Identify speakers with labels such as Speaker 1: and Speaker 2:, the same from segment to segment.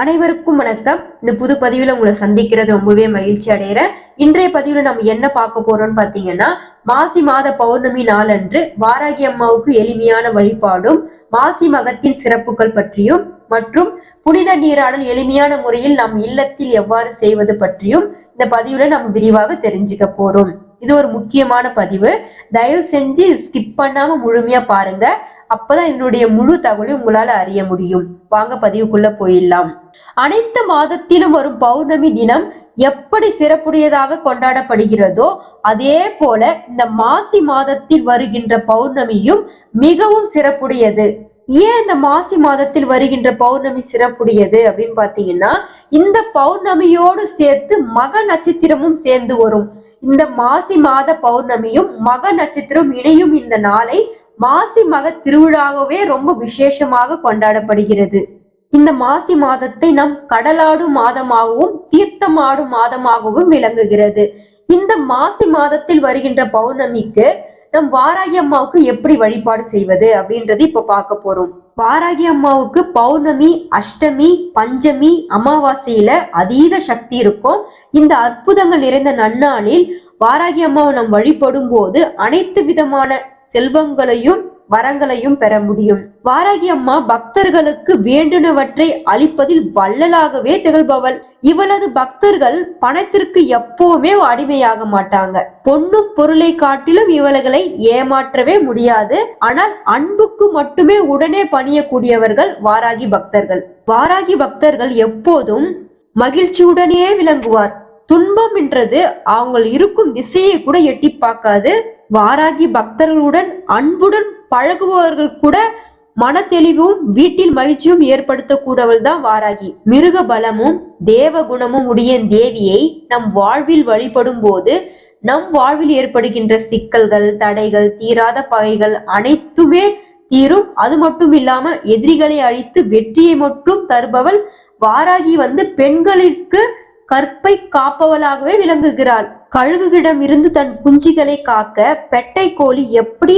Speaker 1: அனைவருக்கும் வணக்கம். இந்த புது பதிவில் உங்களை சந்திக்கிறது ரொம்பவே மகிழ்ச்சி அடைகிறேன். இன்றைய பதிவில் நம்ம என்ன பார்க்க போறோம்னு பார்த்தீங்கன்னா மாசி மாத பௌர்ணமி நாளன்று வாராகி அம்மாவுக்கு எளிமையான வழிபாடும் மாசி மகத்தின் சிறப்புகள் பற்றியும் மற்றும் புனித நீராடல் எளிமையான முறையில் நம் இல்லத்தில் எவ்வாறு செய்வது பற்றியும் இந்த பதிவுல நம்ம விரிவாக தெரிஞ்சுக்க போறோம். இது ஒரு முக்கியமான பதிவு. தயவு செஞ்சு ஸ்கிப் பண்ணாம முழுமையா பாருங்க. அப்பதான் இதனுடைய முழு தகவலையும் உங்களால அறிய முடியும். வாங்க பதிவுக்குள்ள போயிடலாம். அனைத்து மாதத்திலும் வரும் பௌர்ணமி தினம் எப்படி சிறப்புடையதாக கொண்டாடப்படுகிறதோ அதே போல இந்த மாசி மாதத்தில் வருகின்ற பௌர்ணமியும் மிகவும் சிறப்புடையது. ஏன் இந்த மாசி மாதத்தில் வருகின்ற பௌர்ணமி சிறப்புடையது அப்படின்னு பாத்தீங்கன்னா இந்த பௌர்ணமியோடு சேர்த்து மக நட்சத்திரமும் சேர்ந்து வரும். இந்த மாசி மாத பௌர்ணமியும் மக நட்சத்திரம் இணையும் இந்த நாளை மாசி மக திருவிழாவே ரொம்ப விசேஷமாக கொண்டாடப்படுகிறது. இந்த மாசி மாதத்தை நம் கடலாடும் மாதமாகவும் தீர்த்தமாடும் மாதமாகவும் விளங்குகிறது. இந்த மாசி மாதத்தில் வருகின்ற பௌர்ணமிக்கு நம் வாராகி அம்மாவுக்கு எப்படி வழிபாடு செய்வது அப்படின்றது இப்ப பார்க்க போறோம். வாராகி அம்மாவுக்கு பௌர்ணமி அஷ்டமி பஞ்சமி அமாவாசையில அதீத சக்தி இருக்கும். இந்த அற்புதங்கள் நிறைந்த நன்னாளில் வாராகி அம்மாவை நம் வழிபடும் போது அனைத்து விதமான செல்வங்களையும் வரங்களையும் பெற முடியும். வாராகி அம்மா பக்தர்களுக்கு வேண்டுனவற்றை அளிப்பதில் வள்ளலாகவே திகழ்பவள். இவளது பக்தர்கள் பணத்திற்கு எப்பவுமே அடிமையாக மாட்டாங்க. பொண்ணும் பொருளை காட்டிலும் இவர்களை ஏமாற்றவே முடியாது. ஆனால் அன்புக்கு மட்டுமே உடனே பணியக்கூடியவர்கள் வாராகி பக்தர்கள். வாராகி பக்தர்கள் எப்போதும் மகிழ்ச்சியுடனே விளங்குவார். துன்பம் என்றது அவங்க இருக்கும் திசையை கூட எட்டி பார்க்காது. வாராகி பக்தர்களுடன் அன்புடன் பழகுபவர்கள் கூட மனத்தெளிவும் வீட்டில் மகிழ்ச்சியும் ஏற்படுத்தக்கூடியவள் தான் வாராகி. மிருக பலமும் தேவ குணமும் உடைய தேவியை நம் வாழ்வில் வழிபடும் போது நம் வாழ்வில் ஏற்படுகின்ற சிக்கல்கள் தடைகள் தீராத பகைகள் அனைத்துமே தீரும். அது மட்டும் இல்லாம எதிரிகளை அழித்து வெற்றியை மட்டும் தருபவள் வாராகி வந்து பெண்களுக்கு கற்பை காப்பவளாகவே விளங்குகிறாள். கழுகுகிடம் இருந்து தன் குஞ்சிகளை காக்க பெட்டை கோழி எப்படி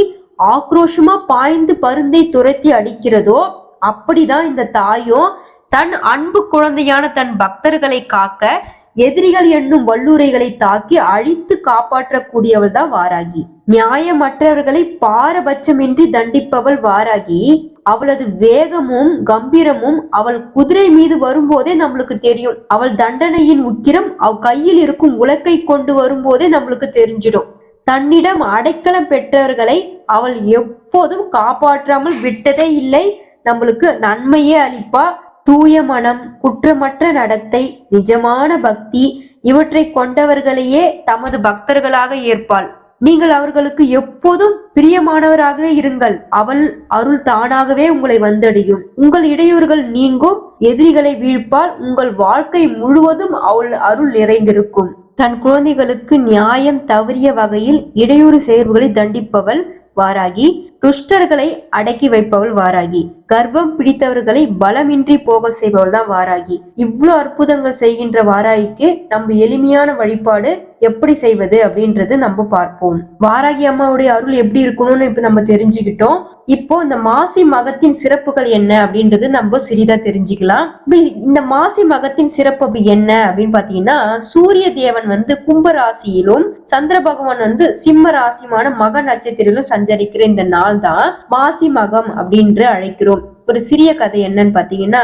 Speaker 1: ஆக்ரோஷமா பாய்ந்து பருந்தை துரத்தி அடிக்கிறதோ அப்படிதான் இந்த தாயும் தன் அன்பு குழந்தையான தன் பக்தர்களை காக்க எதிரிகள் என்னும் வல்லூரைகளை தாக்கி அழித்து காப்பாற்றக்கூடியவள் தான் வாராகி. நியாயமற்றவர்களை பாரபட்சமின்றி தண்டிப்பவள் வாராகி. அவளது வேகமும் கம்பீரமும் அவள் குதிரை மீது வரும்போதே நம்மளுக்கு தெரியும். அவள் தண்டனையின் உக்கிரம் அவ் கையில் இருக்கும் உலக்கை கொண்டு வரும்போதே நம்மளுக்கு தெரிஞ்சிடும். தன்னிடம் அடைக்கலம் பெற்றவர்களை அவள் எப்போதும் காப்பாற்றாமல் விட்டதே இல்லை. நம்மளுக்கு நன்மையே அளிப்பா. தூய மனம் குற்றமற்ற நடத்தை நிஜமான பக்தி இவற்றை கொண்டவர்களையே தமது பக்தர்களாக ஏற்பாள். நீங்கள் அவர்களுக்கு எப்போதும் பிரியமானவராகவே இருங்கள். அவள் அருள் தானாகவே உங்களை வந்தடையும். உங்கள் இடையூறுகள் நீங்கும். எதிரிகளை வீழ்ப்பால் உங்கள் வாழ்க்கை முழுவதும் அவள் அருள் நிறைந்திருக்கும். தன் குழந்தைகளுக்கு நியாயம் தவறிய வகையில் இடையூறு செயல்களை தண்டிப்பவள் வாராகி துஷ்டர்களை அடக்கி வைப்பவள் வாராகி. கர்வம் பிடித்தவர்களை பலமின்றி போக செய்பவள் தான் வாராகி. இவ்வளவு அற்புதங்கள் செய்கின்ற வாராகிக்கு நம்ம எளிமையான வழிபாடு எப்படி செய்வது அப்படின்றது நம்ம பார்ப்போம். வாராகி அம்மாவுடைய அருள் எப்படி இருக்கணும்னு இப்ப நம்ம தெரிஞ்சுக்கிட்டோம். இப்போ இந்த மாசி மகத்தின் சிறப்புகள் என்ன அப்படின்றது நம்ம சிறிதா தெரிஞ்சுக்கலாம். இப்படி இந்த மாசி மகத்தின் சிறப்பு அப்படி என்ன அப்படின்னு பாத்தீங்கன்னா சூரிய தேவன் வந்து கும்ப ராசியிலும் சந்திர பகவான் வந்து சிம்ம ராசியுமான மக நட்சத்திரத்திலும் சஞ்சரிக்கிற இந்த நாள் தான் மாசி மகம் அப்படின்னு அழைக்கிறோம். ஒரு சிறிய கதை என்னன்னு பாத்தீங்கன்னா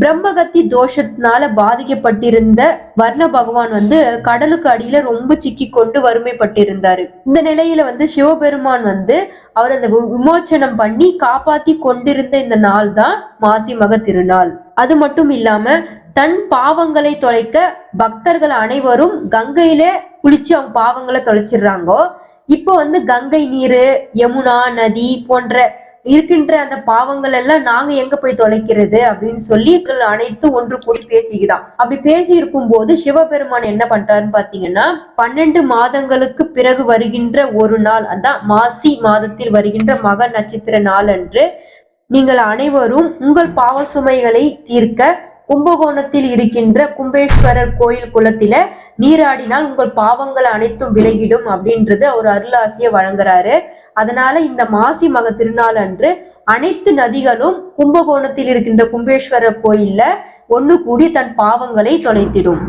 Speaker 1: பிரம்மகத்தி தோஷத்தினால பாதிக்கப்பட்டிருந்த வர்ண பகவான் வந்து கடலுக்கு அடியில ரொம்ப சிக்கி கொண்டு வறுமைப்பட்டிருந்தாரு. இந்த நிலையில வந்து சிவபெருமான் வந்து அவர் அந்த விமோச்சனம் பண்ணி காப்பாத்தி கொண்டிருந்த இந்த நாள் தான் மாசி மக திருநாள். அது மட்டும் இல்லாம தன் பாவங்களை தொலைக்க பக்தர்கள் அனைவரும் கங்கையில குளிச்சு அவங்க பாவங்களை தொலைச்சிடுறாங்கோ இப்போ வந்து கங்கை நீர் யமுனா நதி போன்ற இருக்கின்ற அந்த பாவங்கள் எல்லாம் நாங்க எங்க போய் தொலைக்கிறது அப்படின்னு சொல்லி அனைத்து அனைத்தும் ஒன்று கூடி பேசிக்குதான். அப்படி பேசி இருக்கும் போது சிவபெருமான் என்ன பண்றாருன்னு பாத்தீங்கன்னா பன்னெண்டு மாதங்களுக்கு பிறகு வருகின்ற ஒரு நாள் அதான் மாசி மாதத்தில் வருகின்ற மக நட்சத்திர நாள் அன்று நீங்கள் அனைவரும் உங்கள் பாவ சுமைகளை தீர்க்க கும்பகோணத்தில் இருக்கின்ற கும்பேஸ்வரர் கோயில் குளத்தில நீராடினால் உங்கள் பாவங்கள் அனைத்தும் விலகிடும் அப்படின்றது அவர் அருளாசிய வழங்குறாரு. அதனால இந்த மாசி மக திருநாள் அன்று அனைத்து நதிகளும் கும்பகோணத்தில் இருக்கின்ற கும்பேஸ்வரர் கோயில்ல ஒண்ணு கூடி தன் பாவங்களை தொலைத்திடும்.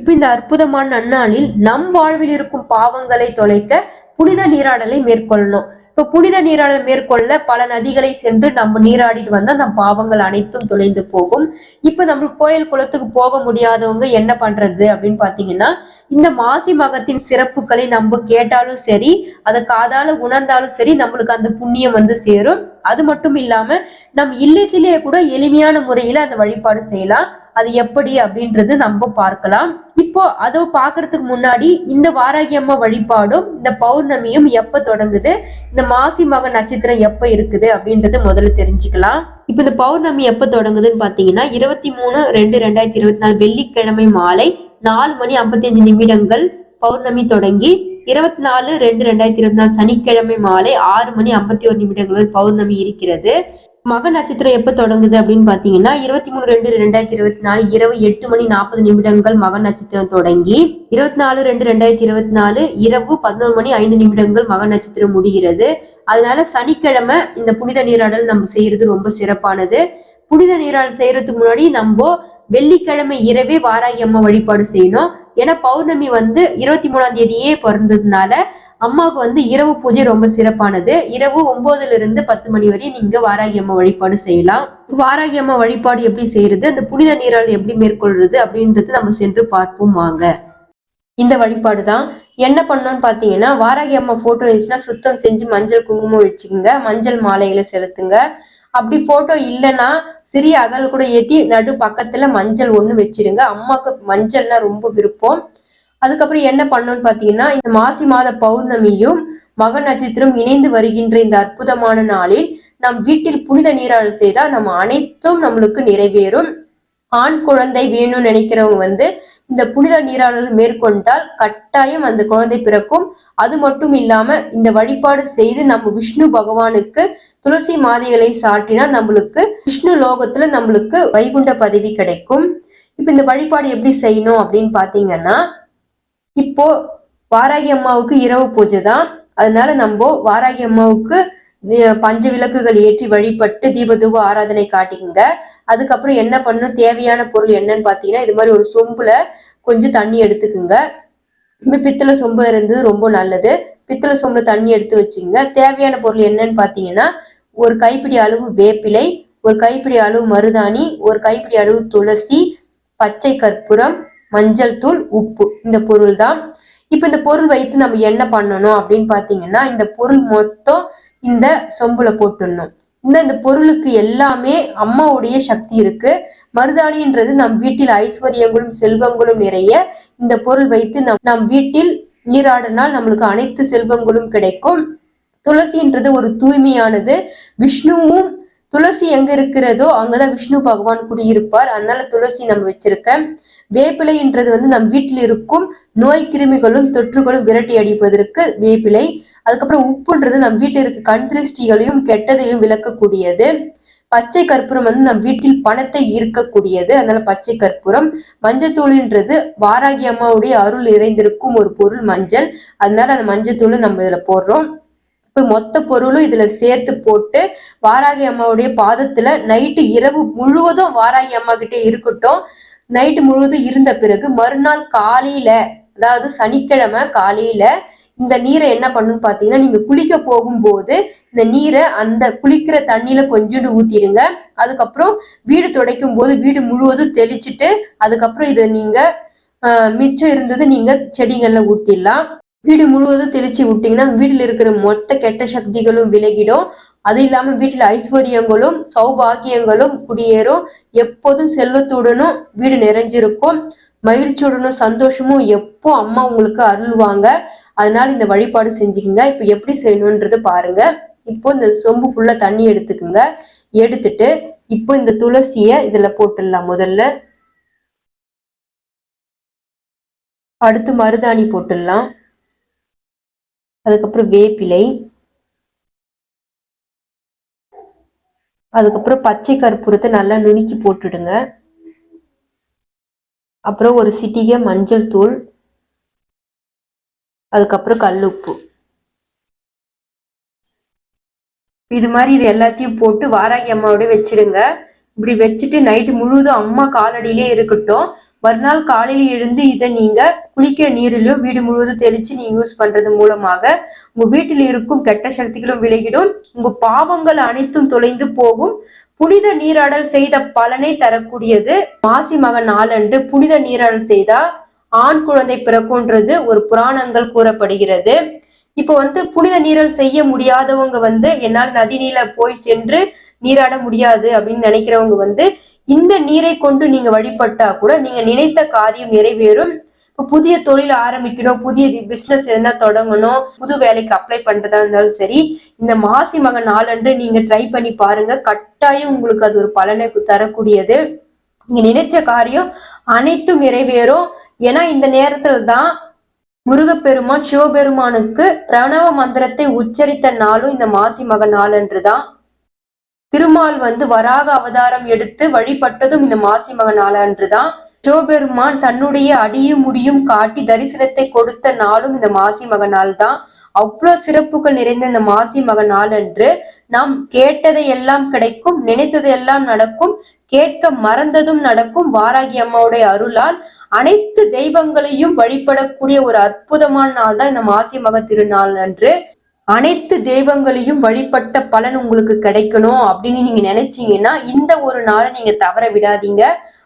Speaker 1: இப்ப இந்த அற்புதமான நன்னாளில் நம் வாழ்வில் இருக்கும் பாவங்களை தொலைக்க புனித நீராடலை மேற்கொள்ளணும். இப்ப புனித நீராடல் மேற்கொள்ள பல நதிகளை சென்று நம்ம நீராடிட்டு வந்தா நம் பாவங்கள் அனைத்தும் தொலைந்து போகும். இப்ப நம்ம கோயில் குளத்துக்கு போக முடியாதவங்க என்ன பண்றது அப்படின்னு பாத்தீங்கன்னா இந்த மாசி மகத்தின் சிறப்புகளை நம்ம கேட்டாலும் சரி அதை காதால உணர்ந்தாலும் சரி நம்மளுக்கு அந்த புண்ணியம் வந்து சேரும். அது மட்டும் இல்லாம நம் இல்லத்திலேயே கூட எளிமையான முறையில அந்த வழிபாடு செய்யலாம். அது எப்படி அப்படின்றது நம்ம பார்க்கலாம். இப்போ அதை பார்க்கறதுக்கு முன்னாடி இந்த வாராகி அம்மா வழிபாடும் இந்த பௌர்ணமியும் எப்ப தொடங்குது? இந்த மாசி மக நட்சத்திரம் எப்ப இருக்குது அப்படின்றது முதல்ல தெரிஞ்சுக்கலாம். இப்போ இந்த பௌர்ணமி எப்ப தொடங்குதுன்னு பாத்தீங்கன்னா இருபத்தி மூணு ரெண்டு ரெண்டாயிரத்தி இருபத்தி நாலு வெள்ளிக்கிழமை மாலை நாலு மணி ஐம்பத்தி அஞ்சு நிமிடங்கள் பௌர்ணமி தொடங்கி இருபத்தி நாலு ரெண்டு ரெண்டாயிரத்தி இருபத்தி நாலு சனிக்கிழமை மாலை ஆறு மணி ஐம்பத்தி ஒரு நிமிடங்கள் பௌர்ணமி இருக்கிறது. மக நட்சத்திரம் எப்ப தொடங்குது அப்படின்னு பாத்தீங்கன்னா இருபத்தி மூணு ரெண்டு ரெண்டாயிரத்தி இருபத்தி நாலு இரவு எட்டு மணி நாற்பது நிமிடங்கள் மக நட்சத்திரம் தொடங்கி இருபத்தி நாலு ரெண்டு ரெண்டாயிரத்தி இருபத்தி நாலு இரவு பதினோரு மணி ஐந்து நிமிடங்கள் மக நட்சத்திரம் முடிகிறது. அதனால சனிக்கிழமை இந்த புனித நீராடல் நம்ம செய்யறது ரொம்ப சிறப்பானது. புனித நீராடல் செய்யறதுக்கு முன்னாடி நம்ம வெள்ளிக்கிழமை இரவே வாராகி அம்மா வழிபாடு செய்யணும். ஏன்னா பௌர்ணமி வந்து இருபத்தி மூணாம் தேதியே பிறந்ததுனால அம்மாவுக்கு வந்து இரவு பூஜை ரொம்ப சிறப்பானது. இரவு ஒன்பதுல இருந்து பத்து மணி வரையும் நீங்க வாராகி அம்மா வழிபாடு செய்யலாம். வாராகி அம்மா வழிபாடு எப்படி செய்யறது அந்த புனித நீரால் எப்படி மேற்கொள்றது அப்படின்றது நம்ம சென்று பார்ப்போம் வாங்க. இந்த வழிபாடு தான். என்ன பண்ணோன்னு பார்த்தீங்கன்னா வாராகி அம்மா ஃபோட்டோ இருந்துச்சுன்னா சுத்தம் செஞ்சு மஞ்சள் குங்குமம் வச்சுக்கோங்க. மஞ்சள் மாலையில செலுத்துங்க. அப்படி ஃபோட்டோ இல்லைன்னா சிறிய அகல் கூட ஏற்றி நடு பக்கத்தில் மஞ்சள் ஒன்று வச்சிடுங்க. அம்மாவுக்கு மஞ்சள்னா ரொம்ப விருப்பம். அதுக்கப்புறம் என்ன பண்ணணும்னு பார்த்தீங்கன்னா இந்த மாசி மாத பௌர்ணமியும் மக நட்சத்திரம் இணைந்து வருகின்ற இந்த அற்புதமான நாளில் நம் வீட்டில் புனித நீராடல் செய்தால் நம்ம அனைத்தும் நம்மளுக்கு நிறைவேறும். ஆண் குழந்தை வேணும்னு நினைக்கிறவங்க வந்து இந்த புனித நீராடல் மேற்கொண்டால் கட்டாயம் அந்த குழந்தை பிறக்கும். அது மட்டும் இல்லாம இந்த வழிபாடு செய்து நம்ம விஷ்ணு பகவானுக்கு துளசி மாதைகளை சாட்டினா நம்மளுக்கு விஷ்ணு லோகத்துல நம்மளுக்கு வைகுண்ட பதவி கிடைக்கும். இப்ப இந்த வழிபாடு எப்படி செய்யணும் அப்படின்னு பாத்தீங்கன்னா இப்போ வாராகி அம்மாவுக்கு இரவு பூஜை தான் அதனால நம்ம வாராகி அம்மாவுக்கு பஞ்ச விளக்குகள் ஏற்றி வழிபட்டு தீபதூப ஆராதனை காட்டிக்கங்க. அதுக்கப்புறம் என்ன பண்ணணும் தேவையான பொருள் என்னன்னு பார்த்தீங்கன்னா இது மாதிரி ஒரு சொம்புல கொஞ்சம் தண்ணி எடுத்துக்குங்க. பித்தளை சொம்பு இருந்தது ரொம்ப நல்லது. பித்தளை சொம்புல தண்ணி எடுத்து வச்சுக்கோங்க. தேவையான பொருள் என்னன்னு பார்த்தீங்கன்னா ஒரு கைப்பிடி அளவு வேப்பிலை ஒரு கைப்பிடி அளவு மருதாணி ஒரு கைப்பிடி அளவு துளசி பச்சை கற்பூரம் மஞ்சள் தூள் உப்பு. இந்த பொருள் தான் இப்போ இந்த பொருள் வைத்து நம்ம என்ன பண்ணணும் அப்படின்னு பார்த்தீங்கன்னா இந்த பொருள் மொத்தம் இந்த சொம்புல போட்டுடணும். இந்த இந்த பொருளுக்கு எல்லாமே அம்மாவுடைய சக்தி இருக்கு. மருதாணின்றது நம் வீட்டில் ஐஸ்வர்யங்களும் செல்வங்களும் நிறைய. இந்த பொருள் வைத்து நம் நம் வீட்டில் நீராடினால் நம்மளுக்கு அனைத்து செல்வங்களும் கிடைக்கும். துளசின்றது ஒரு தூய்மையானது. விஷ்ணுவும் துளசி எங்க இருக்கிறதோ அங்கதான் விஷ்ணு பகவான் குடியிருப்பார். அதனால துளசி நம்ம வச்சிருக்கேன் வேப்பிலைன்றது வந்து நம் வீட்டில் இருக்கும் நோய் கிருமிகளும் தொற்றுகளும் விரட்டி அடிப்பதற்கு வேப்பிலை. அதுக்கப்புறம் உப்புன்றது நம் வீட்டில் இருக்க கண் திருஷ்டிகளையும் கெட்டதையும் விளக்கக்கூடியது. பச்சை கற்பூரம் வந்து நம் வீட்டில் பணத்தை ஈர்க்கக்கூடியது. அதனால பச்சை கற்பூரம். மஞ்சத்தூள்ன்றது வாராகி அம்மாவுடைய அருள் நிறைந்திருக்கும் ஒரு பொருள் மஞ்சள். அதனால அந்த மஞ்சத்தூள் நம்ம இதுல போடுறோம். இப்போ மொத்த பொருளும் இதுல சேர்த்து போட்டு வாராகி அம்மாவுடைய பாதத்துல நைட்டு இரவு முழுவதும் வாராகி அம்மா கிட்டே இருக்கட்டும். நைட்டு முழுவதும் இருந்த பிறகு மறுநாள் காலையில அதாவது சனிக்கிழமை காலையில இந்த நீரை என்ன பண்ணுன்னு பாத்தீங்கன்னா நீங்க குளிக்க போகும்போது இந்த நீரை அந்த குளிக்கிற தண்ணியில கொஞ்சோண்டு ஊத்திடுங்க. அதுக்கப்புறம் வீடு துடைக்கும் போது வீடு முழுவதும் தெளிச்சுட்டு அதுக்கப்புறம் இதை நீங்க மிச்சம் இருந்தது நீங்க செடிகள்ல ஊத்திடலாம். வீடு முழுவதும் தெளிச்சு விட்டீங்கன்னா வீட்டில் இருக்கிற மொத்த கெட்ட சக்திகளும் விலகிடும். அது இல்லாம வீட்டில் ஐஸ்வர்யங்களும் சௌபாகியங்களும் குடியேறும். எப்போதும் செல்வத்துடனும் வீடு நிறைஞ்சிருக்கும். மகிழ்ச்சியுடனும் சந்தோஷமும் எப்போ அம்மா உங்களுக்கு அருள்வாங்க? அதனால இந்த வழிபாடு செஞ்சுக்கோங்க. இப்போ எப்படி செய்யணுன்றது பாருங்க. இப்போ இந்த சொம்பு ஃபுல்லா தண்ணி எடுத்துக்குங்க. எடுத்துட்டு இப்போ இந்த துளசிய இதுல போட்டுடலாம் முதல்ல. அடுத்து மருதாணி போட்டுடலாம். அதுக்கப்புறம் வேப்பிலை. அதுக்கப்புறம் பச்சை கற்பூரத்தை நல்லா நுணுக்கி போட்டுடுங்க. அப்புறம் ஒரு சிட்டிகை மஞ்சள் தூள். அதுக்கப்புறம் கல்லுப்பு இது மாதிரி இது எல்லாத்தையும் போட்டு வாராகி அம்மாவோட வச்சிடுங்க. இப்படி வச்சுட்டு நைட்டு முழுவதும் அம்மா காலடியிலே இருக்கட்டும். மறுநாள் காலையில எழுந்து இதை நீங்க குளிக்கிற நீரிலோ வீடு முழுவதும் தெளிச்சு நீ யூஸ் பண்றது மூலமாக உங்க வீட்டில் இருக்கும் கெட்ட சக்திகளும் விலகிடும். உங்க பாவங்கள் அனைத்தும் தொலைந்து போகும். புனித நீராடல் செய்த பலனை தரக்கூடியது. மாசி மகன் நாளன்று புனித நீராடல் செய்தா ஆண் குழந்தை பிறக்கும்ன்றது ஒரு புராணங்கள் கூறப்படுகிறது. இப்போ வந்து புனித நீரல் செய்ய முடியாதவங்க வந்து என்னால் நதிநீல போய் சென்று நீராட முடியாது அப்படின்னு நினைக்கிறவங்க வந்து இந்த நீரை கொண்டு நீங்க வழிபட்டா கூட நீங்க நினைத்த காரியம் நிறைவேறும். இப்போ புதிய தொழில் ஆரம்பிக்கணும் புதிய பிஸ்னஸ் எதுனா தொடங்கணும் புது வேலைக்கு அப்ளை பண்றதா இருந்தாலும் சரி இந்த மாசி மகன் நாளன்று நீங்க ட்ரை பண்ணி பாருங்க. கட்டாயம் உங்களுக்கு அது ஒரு பலனை தரக்கூடியது. நீங்க நினைச்ச காரியம் அனைத்தும் நிறைவேறும். ஏன்னா இந்த நேரத்துல தான் முருகப்பெருமான் சிவபெருமானுக்கு பிரணவ மந்திரத்தை உச்சரித்த நாளும் இந்த மாசி மகன் நாளன்று தான். திருமால் வந்து வராக அவதாரம் எடுத்து வழிபட்டதும் இந்த மாசி மக நாளன்றுதான் சிவபெருமான் தன்னுடைய அடியும் முடியும் காட்டி தரிசனத்தை கொடுத்த நாளும் இந்த மாசி மக நாள் தான் அவ்வளோ சிறப்புகள் நிறைந்த இந்த மாசி மக நாள் அன்று நாம் கேட்டதை எல்லாம் கிடைக்கும் நினைத்தது எல்லாம் நடக்கும் கேட்க மறந்ததும் நடக்கும் வாராகி அம்மாவுடைய அருளால் அனைத்து தெய்வங்களையும் வழிபடக்கூடிய ஒரு அற்புதமான நாள் தான் இந்த மாசி மக திருநாள் அன்று அனைத்து தெய்வங்களையும் வழிபட்ட பலன் உங்களுக்கு கிடைக்கணும் அப்படின்னு நீங்க நினைச்சீங்கன்னா இந்த ஒரு நாளை நீங்க தவற விடாதீங்க.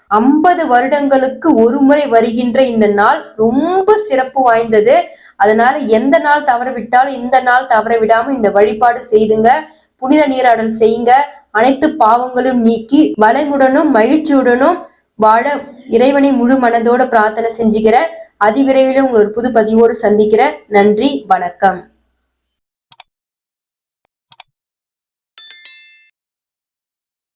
Speaker 1: ஐம்பது வருடங்களுக்கு ஒரு முறை வருகின்ற இந்த நாள் ரொம்ப சிறப்பு வாய்ந்தது. அதனால எந்த நாள் தவற விட்டாலும் இந்த நாள் தவற விடாம இந்த வழிபாடு செய்துங்க. புனித நீராடல் செய்யுங்க. அனைத்து பாவங்களும் நீக்கி வளமுடனும் மகிழ்ச்சியுடனும் வாழ இறைவனை முழு மனதோட பிரார்த்தனை செஞ்சுக்கிறேன். அதிவிரைவில் உங்களை ஒரு புது பதிவோடு சந்திக்கிறேன். நன்றி வணக்கம்.